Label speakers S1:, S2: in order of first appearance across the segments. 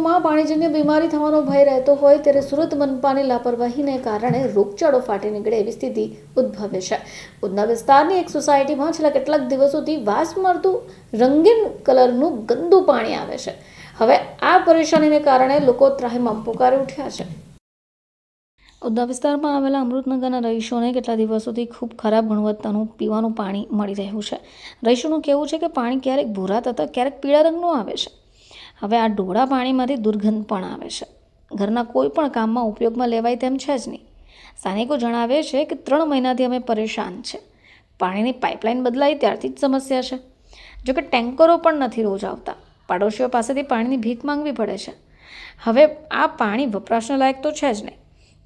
S1: માં પાણીજન્ય બીમારી થવાનો ભય રહેતો હોય ત્યારે સુરત મનપાની લાપરવાહીને કારણે રોગચાળો ફાટી નીકળે એવી સ્થિતિ ઉદ્ભવે છે. ઉધના વિસ્તારની એક સોસાયટીમાં છેલ્લા કેટલાક દિવસોથી વાસ મારતું રંગીન કલરનું ગંદુ પાણી આવે છે. હવે આ પરેશાનીને કારણે લોકો ત્રાહિમામ પુકારી ઉઠ્યા છે. ઉદ્ધા વિસ્તારમાં આવેલા અમૃતનગરના રહીશોને કેટલા દિવસોથી ખૂબ ખરાબ ગુણવત્તાનું પીવાનું પાણી મળી રહ્યું છે. રહીશોનું કહેવું છે કે પાણી ક્યારેક ભૂરા તથા ક્યારેક પીળા રંગનું આવે છે. હવે આ ઢોળા પાણીમાંથી દુર્ગંધ પણ આવે છે. ઘરના કોઈ પણ કામમાં ઉપયોગમાં લેવાય તેમ છે જ નહીં. સ્થાનિકો જણાવે છે કે ત્રણ મહિનાથી અમે પરેશાન છે. પાણીની પાઇપલાઇન બદલાઈ ત્યારથી જ સમસ્યા છે. જોકે ટેન્કરો પણ નથી રોજ આવતા. પાડોશીઓ પાસેથી પાણીની ભીખ માંગવી પડે છે. હવે આ પાણી વપરાશના લાયક તો છે જ નહીં.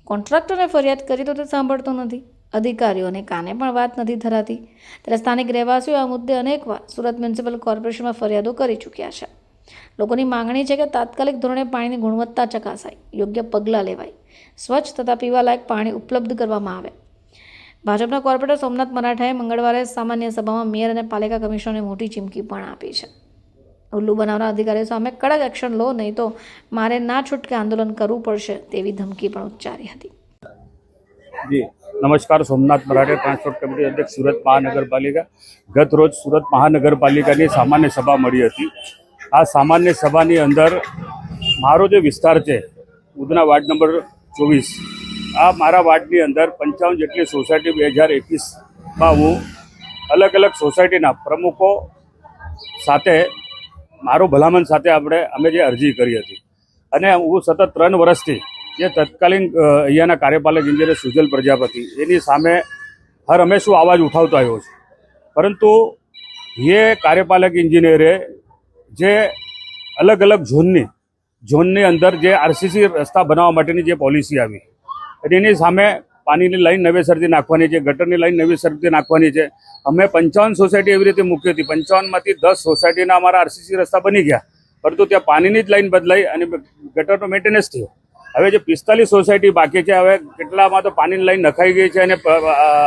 S1: કોન્ટ્રાક્ટરને ફરિયાદ કરી તો તે સાંભળતો નથી. અધિકારીઓને કાને પણ વાત નથી ધરાતી. ત્યારે સ્થાનિક રહેવાસીઓ આ મુદ્દે અનેકવાર સુરત મ્યુનિસિપલ કોર્પોરેશનમાં ફરિયાદો કરી ચૂક્યા છે. લોકોની માંગણી છે કે તાત્કાલિક ધોરણે પાણીની ગુણવત્તા ચકાસાય, યોગ્ય પગલાં લેવાય, સ્વચ્છ તથા પીવાલાયક પાણી ઉપલબ્ધ કરવામાં આવે. ભાજપના કોર્પોરેટર સોમનાથ મરાઠાએ મંગળવારે સામાન્ય સભામાં મેયર અને પાલિકા કમિશનરને મોટી ચીમકી પણ આપી છે. ઉલ્લુ બનાવનાર અધિકારીઓ સામે કડક એક્શન લો, નહીં તો મારે ના છૂટકે આંદોલન કરવું પડશે તેવી ધમકી પણ ઉચ્ચારી હતી.
S2: જી, નમસ્કાર, સોમનાથ મરાઠે ટ્રાન્સપોર્ટ કમિટી અધ્યક્ષ સુરત મહાનગરપાલિકા. ગત રોજ સુરત મહાનગરપાલિકાની સામાન્ય સભા મળી હતી. આ સામાન્ય સભાની અંદર મારો જે વિસ્તાર છે, ઉધના વાર્ડ નંબર ચોવીસ, આ મારા વાર્ડની અંદર પંચાવન જેટલી સોસાયટી બે હજાર એકવીસમાં હું અલગ અલગ સોસાયટીના પ્રમુખો સાથે, મારો ભલામણ સાથે આપણે, અમે જે અરજી કરી હતી. અને હું સતત ત્રણ વર્ષથી જે તત્કાલીન અહીંયાના કાર્યપાલક ઇન્જિનિયર સુજલ પ્રજાપતિ, એની સામે હર હંમેશ આવાજ ઉઠાવતો આવ્યો છું. પરંતુ એ કાર્યપાલક ઇન્જિનિયરે જે અલગ અલગ ઝોનની ઝોનની અંદર જે આરસીસી રસ્તા બનાવવા માટેની જે પોલિસી આવી અને એની સામે પાણીની લાઈન નવેસરથી નાખવાની છે, ગટરની લાઈન નવેસરથી નાખવાની છે. અમે પંચાવન સોસાયટી એવી રીતે મૂકી હતી. પંચાવનમાંથી દસ સોસાયટીના અમારા આરસીસી રસ્તા બની ગયા. પરંતુ ત્યાં પાણીની જ લાઈન બદલાઈ અને ગટરનો મેન્ટેનન્સ થયો. હવે જે પિસ્તાલીસ સોસાયટી બાકી છે, હવે કેટલામાં તો પાણીની લાઈન નખાઈ ગઈ છે અને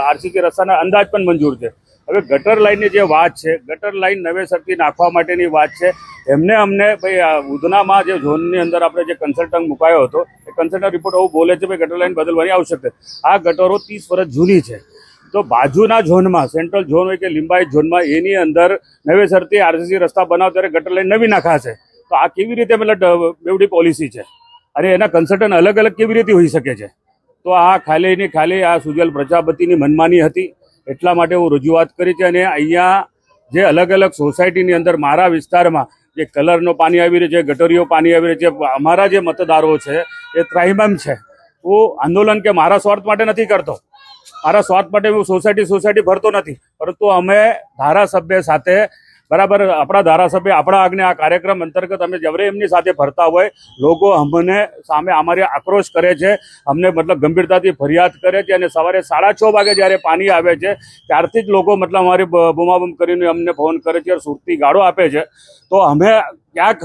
S2: આરસીસી રસ્તાના અંદાજ પણ મંજૂર છે. હવે ગટર લાઈનની જે વાત છે, ગટર લાઈન નવેસરથી નાખવા માટેની વાત છે, એમને અમને ભાઈ ઉધનામાં જે ઝોનની અંદર આપણે જે કન્સલ્ટન્ટ મુકાયો હતો, એ કન્સલ્ટન્ટ રિપોર્ટ એવું બોલે છે, ભાઈ, ગટર લાઈન બદલવાની આવશ્યક છે આ ગટરો ત્રીસ વર્ષ જૂની છે. તો બાજુના ઝોનમાં સેન્ટ્રલ ઝોન હોય કે લિંબાયત ઝોનમાં, એની અંદર નવેસરથી આરસીસી રસ્તા બનાવ ત્યારે ગટર લાઈન નવી નાખાશે. તો આ કેવી રીતે મતલબ બેવડી પોલિસી છે? અને એના કન્સલ્ટન્ટ અલગ અલગ કેવી રીતે હોઈ શકે છે? તો આ ખાલીની ખાલી આ સુજલ પ્રજાપતિની મનમાની હતી, એટલા માટે હું રજૂઆત કરી છે અને અહીંયા જે અલગ અલગ સોસાયટીની અંદર મારા વિસ્તારમાં જે કલરનો પાણી આવી રહ્યું છે, ગટરીઓ પાણી આવી રહ્યું છે, અમારા જે મતદારો છે, એ ત્રાહિમામ છે. હું આંદોલન કે મારા સ્વાર્થ માટે નથી કરતો. મારા સ્વાર્થ માટે હું સોસાયટી સોસાયટી ભરતો નથી. પરંતુ અમે ધારાસભ્ય સાથે બરાબર, આપણા ધારાસભ્ય, આપણા આગને આ કાર્યક્રમ અંતર્ગત અમે જવરે એમની સાથે ફરતા હોય, લોકો અમને સામે અમારે આક્રોશ કરે છે, અમને મતલબ ગંભીરતાથી ફરિયાદ કરે છે અને સવારે સાડા છ વાગે જ્યારે પાણી આવે છે, ત્યારથી જ લોકો મતલબ અમારી બૂમાબૂમ કરીને અમને ફોન કરે છે, સુરતી ગાળો આપે છે. તો અમે ક્યાંક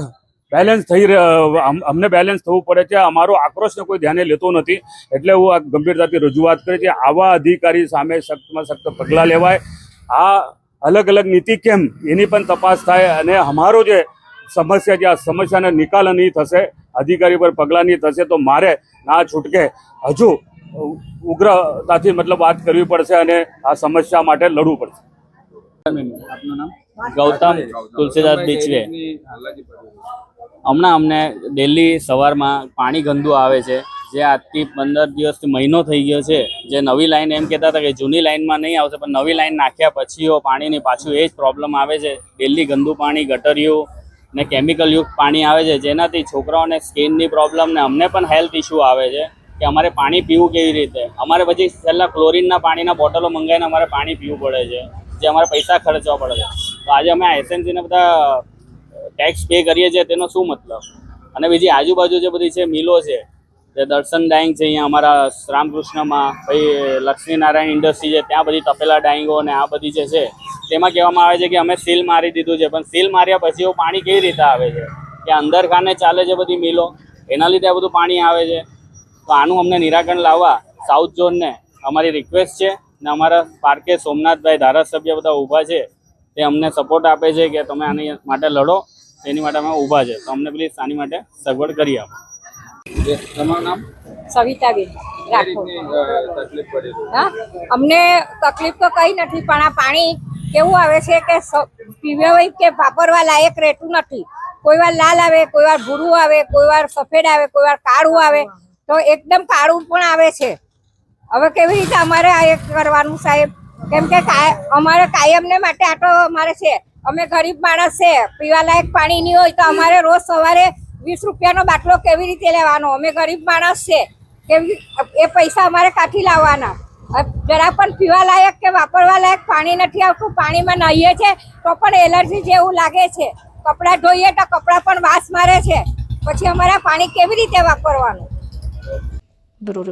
S2: બેલેન્સ થઈ અમને બેલેન્સ થવું પડે છે, અમારો આક્રોશને કોઈ ધ્યાને લેતો નથી, એટલે હું આ ગંભીરતાથી રજૂઆત કરી છે, આવા અધિકારી સામે સખ્તમાં સખ્ત પગલાં લેવાય. આ અલગ અલગ નીતિ કેમ? એની પણ તપાસ થાય અને અમારો જે સમસ્યા છે, આ સમસ્યાનો નિકાલ નહીં થશે, અધિકારી પર પગલાં નહીં થશે, તો મારે ના છૂટકે હજુ ઉગ્રતાથી મતલબ વાત કરવી પડશે અને આ સમસ્યા માટે લડવું પડશે.
S3: ગૌતમ તુલસીદાસ બીચવે. હમણાં અમને ડેલી સવારમાં પાણી ગંદુ આવે છે. જે આજથી પંદર દિવસથી મહિનો થઈ ગયો છે, જે નવી લાઈન એમ કહેતા હતા કે જૂની લાઈનમાં નહીં આવશે, પણ નવી લાઈન નાખ્યા પછીઓ પાણીની પાછું એ જ પ્રોબ્લેમ આવે છે. ડેલી ગંદુ પાણી ગટરિયું ને કેમિકલયુક્ત પાણી આવે છે, જેનાથી છોકરાઓને સ્કિનની પ્રોબ્લેમ ને અમને પણ હેલ્થ ઇસ્યુ આવે છે કે અમારે પાણી પીવું કેવી રીતે? અમારે પછી છેલ્લા ક્લોરીનના પાણીના બોટલો મંગાવીને અમારે પાણી પીવું પડે છે, જે અમારે પૈસા ખર્ચવા પડે છે. તો આજે અમે એસએનસીને બધા ટેક્સ પે કરીએ છીએ, તેનો શું મતલબ? અને બીજી આજુબાજુ જે બધી છે, મિલો છે જે દર્શન ડાઈંગ છે અહીંયા અમારા રામકૃષ્ણમાં પછી લક્ષ્મીનારાયણ ઇન્ડસ્ટ્રી છે, ત્યાં બધી તપેલા ડાઈંગો અને આ બધી જે છે, તેમાં કહેવામાં આવે છે કે અમે સીલ મારી દીધું છે, પણ સીલ માર્યા પછી એવું પાણી કેવી રીતે આવે છે? કે અંદર ખાને ચાલે છે બધી મિલો, એના લીધે આ બધું પાણી આવે છે. તો આનું અમને નિરાકરણ લાવવા સાઉથ ઝોનને અમારી રિક્વેસ્ટ છે ને અમારા પાર્કે સોમનાથભાઈ ધારાસભ્ય બધા ઊભા છે, તે અમને સપોર્ટ આપે છે કે તમે આની માટે લડો, તેની માટે અમે ઊભા છે. તો અમને પ્લીઝ આની માટે સગવડ કરી આપો. તમારું નામ?
S4: સવિતાબેન રાખો હા? અમને તકલીફ તો કઈ નથી પણ આ પાણી કેવું આવે છે કે સ- પીવા હોય કે વાપરવા લાયક રહેતું નથી. કોઈ વાર લાલ આવે કોઈ વાર ભૂરું આવે કોઈ વાર સફેદ આવે કોઈ વાર કાળું આવે તો એકદમ કાળું પણ આવે છે. હવે કેવી રીતે અમારે આ એક કરવાનું સાહેબ? કેમ કે અમારે કાયમને માટે આટો અમારે છે. અમે ગરીબ માણસ છે પીવા લાયક પાણી નહીં હોય તો અમારે રોજ સવારે વીસ રૂપિયાનો બાટલો કેવી રીતે લેવાનો? અમે ગરીબ માણસ છે. કેવી એ પૈસા અમારે કાઠી લાવવાના? જરા પણ પીવા લાયક કે વાપરવા લાયક પાણી નથી આવતું. પાણીમાં નાહીએ છે તો પણ એલર્જી જેવું લાગે છે. કપડાં ધોઈએ તો કપડાં પણ વાસ મારે છે. પછી અમારે પાણી કેવી રીતે વાપરવાનું?
S1: બ્યુરો